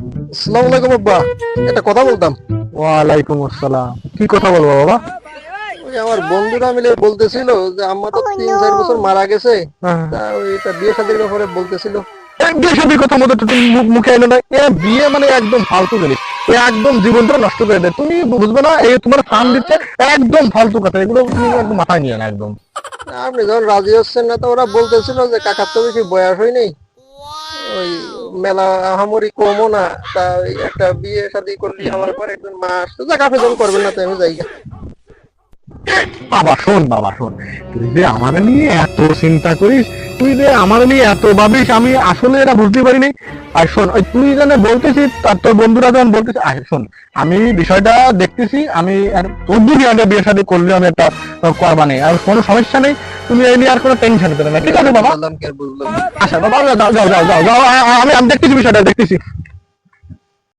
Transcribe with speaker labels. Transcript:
Speaker 1: আসসালামু আলাইকুম আব্বা। একটা কথা বলতাম।
Speaker 2: ওয়ালাইকুম আসসালাম। কি কথা বলব বাবা?
Speaker 1: আমার বন্ধুরা মিলে বলতেছিল যে আম্মা তো তিন চার বছর মারা গেছে।
Speaker 2: হ্যাঁ।
Speaker 1: ওইটা বিয়ে শাদীর ব্যাপারে বলতেছিল।
Speaker 2: বিয়ে শাদীর কথা মতো তুমি মুখ- মুখে এনে না। এ বিয়ে মানে একদম ফালতু জিনিস। এ একদম জীবনটা নষ্ট করে দেয়। তুমি বুঝবে না এই তোমার ফান দিচ্ছে একদম ফালতু কথা। এগুলো তুমি একদম মাথায় নিয়ে না একদম।
Speaker 1: আপনি যখন রাজি হচ্ছেন না তো ওরা বলতেছিল যে কাকার তো বেশি বয়স হয়নি। ওই মেলা আহামরি কমও না। তা একটা বিয়ে শাদী করলি আমার পর একজন মা আসতো আপনি যখন করবেন না তো আমি যাই।
Speaker 2: বাবা শোন বাবা শোন। তুই যে আমার নিয়ে এত চিন্তা করিস তুই যে আমার নিয়ে এত ভাবিস আমি আসলে এটা বুঝতে পারিনি। আর শোন ওই তুই যেন বলতেছিস আর তোর বন্ধুরা যখন বলতেছিস আর শোন আমি বিষয়টা দেখতেছি আমি আর তোর দিকে আগে বিয়ে শাদী করলে আমি একটা করবা নেই আর কোনো সমস্যা নেই তুমি এই নিয়ে আর কোনো টেনশন দেবে না। ঠিক আছে বাবা? আচ্ছা বাবা যাও যাও যাও যাও আমি আমি দেখতেছি বিষয়টা দেখতেছি।